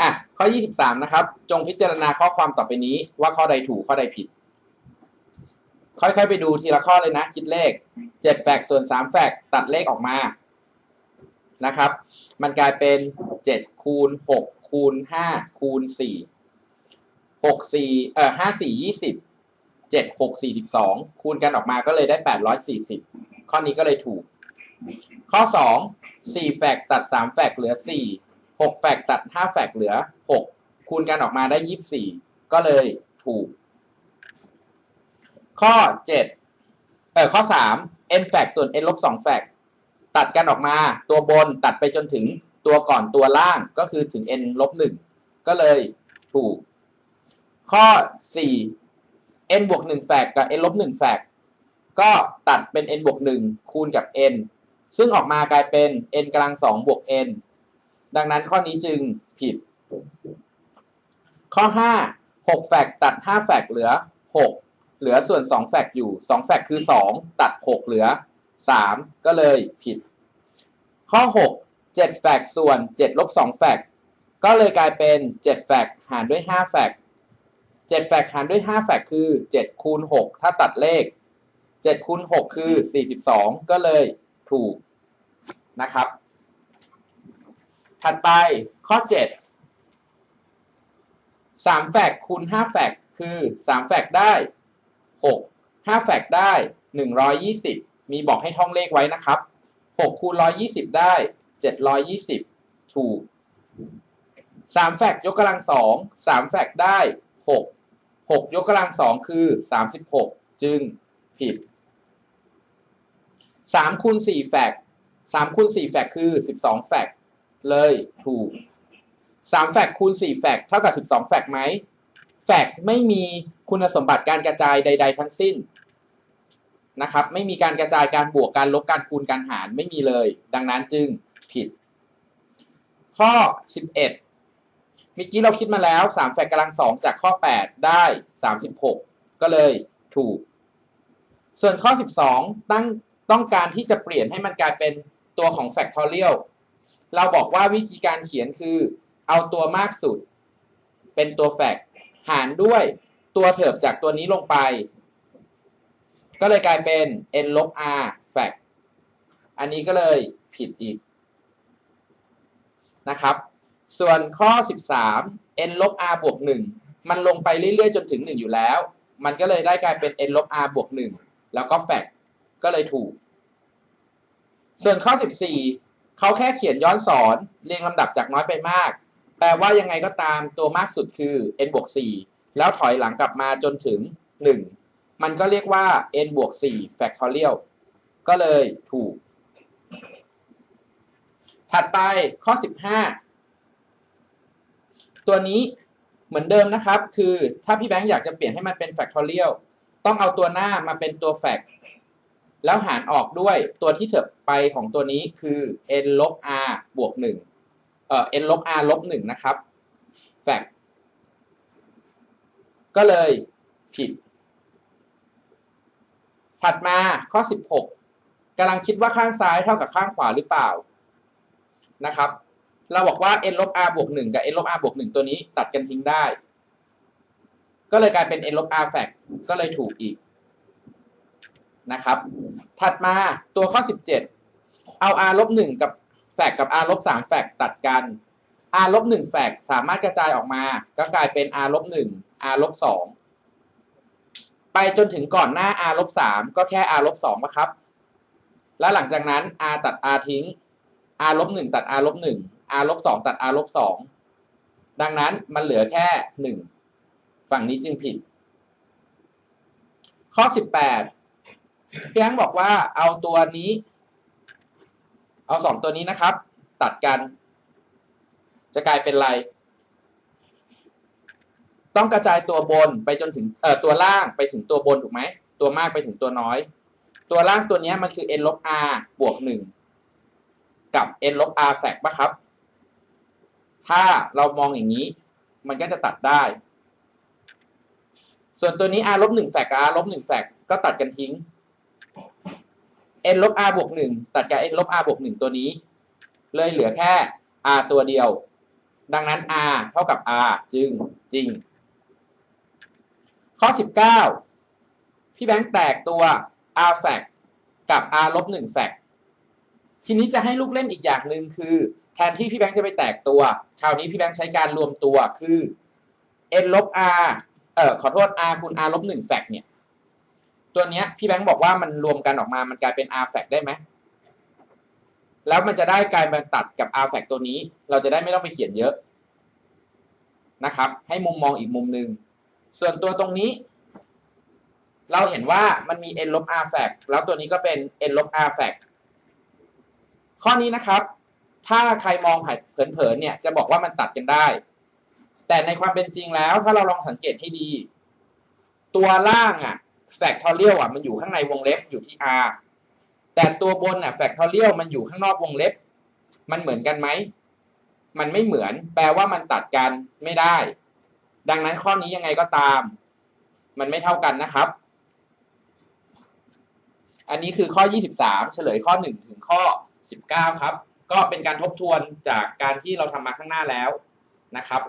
อะข้อ 23 นะครับ จงพิจารณาข้อความต่อไปนี้ ว่าข้อใดถูกข้อใดผิด ค่อยๆไปดูทีละข้อเลยนะ คิดเลข 7 แฟกส่วน 3 แฟกตัดเลขออกมานะครับ มันกลายเป็น 7 คูณ 6 คูณ 5 คูณ 4 6 4เอ่อ5 4 20 7 6 42 คูณกันออกมาก็เลยได้ 840 ข้อนี้ก็เลยถูก ข้อ 2 4 แฟกตัด 3 แฟกเหลือ 4 6 แฟกตัด 5 แฟกเหลือ 6 คูณกันออกมาได้ 24 ก็เลยถูก ข้อ 7 เอ่อข้อ 3 n แฟกส่วน n ลบ2แฟกตัดกันออกมาตัวบนตัดไปจนถึงตัวก่อนตัวล่างก็คือถึง n ลบ1ก็เลยถูก ข้อ 4 n บวก1แฟกกับ n ลบ1แฟกก็ตัดเป็น n บวก1คูณกับ n ซึ่งออกมากลายเป็น n กำลัง2บวก n ดังนั้นข้อนี้จึงผิด ข้อ 5 6 แฟกตัด 5 แฟกเหลือ 6 เหลือส่วน 2 แฟกอยู่ 2 แฟกคือ 2 ตัด 6 เหลือ 3 ก็เลยผิด ข้อ 6 7 แฟกส่วน 7 ลบ 2 แฟกก็เลยกลายเป็น 7 แฟกหารด้วย 5 แฟก7 แฟกหารด้วย 5 แฟกคือ 7 คูณ 6 ถ้าตัดเลข 7 คูณ 6 คือ 42 ก็เลยถูกนะครับ ถัดไปข้อ 7 3แฟกคูณ5แฟกคือ3แฟกได้ 6 5แฟกได้ 120 มีบอกให้ท่องเลขไว้นะครับ 6คูณ120 ได้ 720 ถูก 3แฟกยกกำลัง 2 3แฟกได้ 6 6 ยกกำลัง 2 คือ 36 จึงผิด 3คูณ4แฟก3คูณ4แฟกคือ 12แฟก เลยถูก3แฟกคูณ4แฟกเท่ากับ12แฟกไหมแฟกไม่มีคุณสมบัติการกระจายใด ๆ ทั้งสิ้นนะครับไม่มีการกระจายการบวกการลบการคูณการหารไม่มีเลย ดังนั้นจึงผิด ข้อ 11เมื่อกี้เราคิดมาแล้ว3แฟกกำลัง2จากข้อ 8 ได้ 36 ก็เลยถูก ส่วนข้อ 12 ตั้งต้องการที่จะเปลี่ยนให้มันกลายเป็นตัวของ factorial เร เราบอกว่าวิธีการเขียนคือ เอาตัวมากสุด เป็นตัวแฟกหารด้วยตัวเถิบจากตัวนี้ลงไป ก็เลยกลายเป็น n ลบ r แฟกอันนี้ก็เลยผิดอีกนะครับ ส่วนข้อ 13 n ลบ r บวก 1 มันลงไปเรื่อยๆ จนถึง 1 อยู่แล้ว มันก็เลยได้กลายเป็น n ลบ r บวก 1 แล้วก็แฟกก็เลยถูก ส่วนข้อ 14 เขาแค่เขียนย้อนสอนเรียงลำดับจากน้อยไปมาก แปลว่ายังไงก็ตามตัวมากสุดคือ n บวก4แล้วถอยหลังกลับมาจนถึง 1 มันก็เรียกว่า n บวก4 factorial ก็เลยถูก ถัดไปข้อ 15 ตัวนี้เหมือนเดิมนะครับ คือถ้าพี่แบงค์อยากจะเปลี่ยนให้มันเป็น factorial ต้องเอาตัวหน้ามาเป็นตัว fact แล้วหารออกด้วยตัวที่เถิบไปของตัวนี้คือ n ลบ r บวก1เอ่อ n ลบ r ลบ1นะครับ fact ก็เลยผิด ถัดมาข้อ 16กำลังคิดว่าข้างซ้ายเท่ากับข้างขวาหรือเปล่านะครับ เราบอกว่า n ลบ r บวก1กับ n ลบ r บวก1ตัวนี้ตัดกันทิ้งได้ ก็เลยกลายเป็น n ลบ r fact ก็เลยถูกอีก นะครับ ถัดมาตัวข้อ 17 เอา r ลบ1กับแฟกกับ r ลบ3แฟกตัดกัน r ลบ1แฟกสามารถกระจายออกมา ก็กลายเป็น r ลบ1 r ลบ2ไปจนถึงก่อนหน้า r ลบ3ก็แค่ r ลบ2นะครับ แล้วหลังจากนั้น r ตัด r ทิ้ง r ลบ1ตัด r ลบ1 r ลบ2ตัด r ลบ2ดังนั้นมันเหลือแค่ 1 ฝั่งนี้จึงผิด ข้อ 18 พี่แองบอกว่าเอาตัวนี้ เอาสองตัวนี้นะครับ ตัดกัน จะกลายเป็นอะไร ต้องกระจายตัวบนไปจนถึงเอ่อตัวล่างไปถึงตัวบนถูกไหม ตัวมากไปถึงตัวน้อย ตัวล่างตัวนี้มันคือ n ลบ r บวกหนึ่งกับ n ลบ r แฟกปะครับ ถ้าเรามองอย่างนี้ มันก็จะตัดได้ ส่วนตัวนี้ r ลบหนึ่งแฟกกับ r ลบหนึ่งแฟกก็ตัดกันทิ้ง n ลบ r บวกหนึ่งตัดกับ n ลบ r บวกหนึ่งตัวนี้ เลยเหลือแค่ r ตัวเดียว ดังนั้น r เท่ากับ r จึงจริง ข้อ 19 พี่แบงค์แตกตัว r fact กับ r ลบ1 fact ทีนี้จะให้ลูกเล่นอีกอย่างหนึ่งคือ แทนที่พี่แบงค์จะไปแตกตัว คราวนี้พี่แบงค์ใช้การรวมตัวคือ n ลบ r เอ่อขอโทษ r คูณ r ลบ1 fact เนี่ย ตัวเนี้ยพี่แบงค์บอกว่ามันรวมกันออกมา มันกลายเป็น r fact ได้ไหม แล้วมันจะได้กลายมาตัดกับ r fact ตัวนี้ เราจะได้ไม่ต้องไปเขียนเยอะนะครับ ให้มุมมองอีกมุมหนึ่ง ส่วนตัวตรงนี้ เราเห็นว่ามันมี n ลบ r fact แล้วตัวนี้ก็เป็น n ลบ r fact ข้อนี้นะครับ ถ้าใครมองเผินๆเนี่ย จะบอกว่ามันตัดกันได้ แต่ในความเป็นจริงแล้ว ถ้าเราลองสังเกตให้ดี ตัวล่างอะ factorial อะมันอยู่ข้างในวงเล็บอยู่ที่ r แต่ตัวบนอะ factorial มันอยู่ข้างนอกวงเล็บ มันเหมือนกันไหม มันไม่เหมือน แปลว่ามันตัดกันไม่ได้ ดังนั้นข้อนี้ยังไงก็ตาม มันไม่เท่ากันนะครับ อันนี้คือข้อ 23 เฉลยข้อ 1 ถึงข้อ 19 ครับ ก็เป็นการทบทวนจากการที่เราทำมาข้างหน้าแล้วนะครับ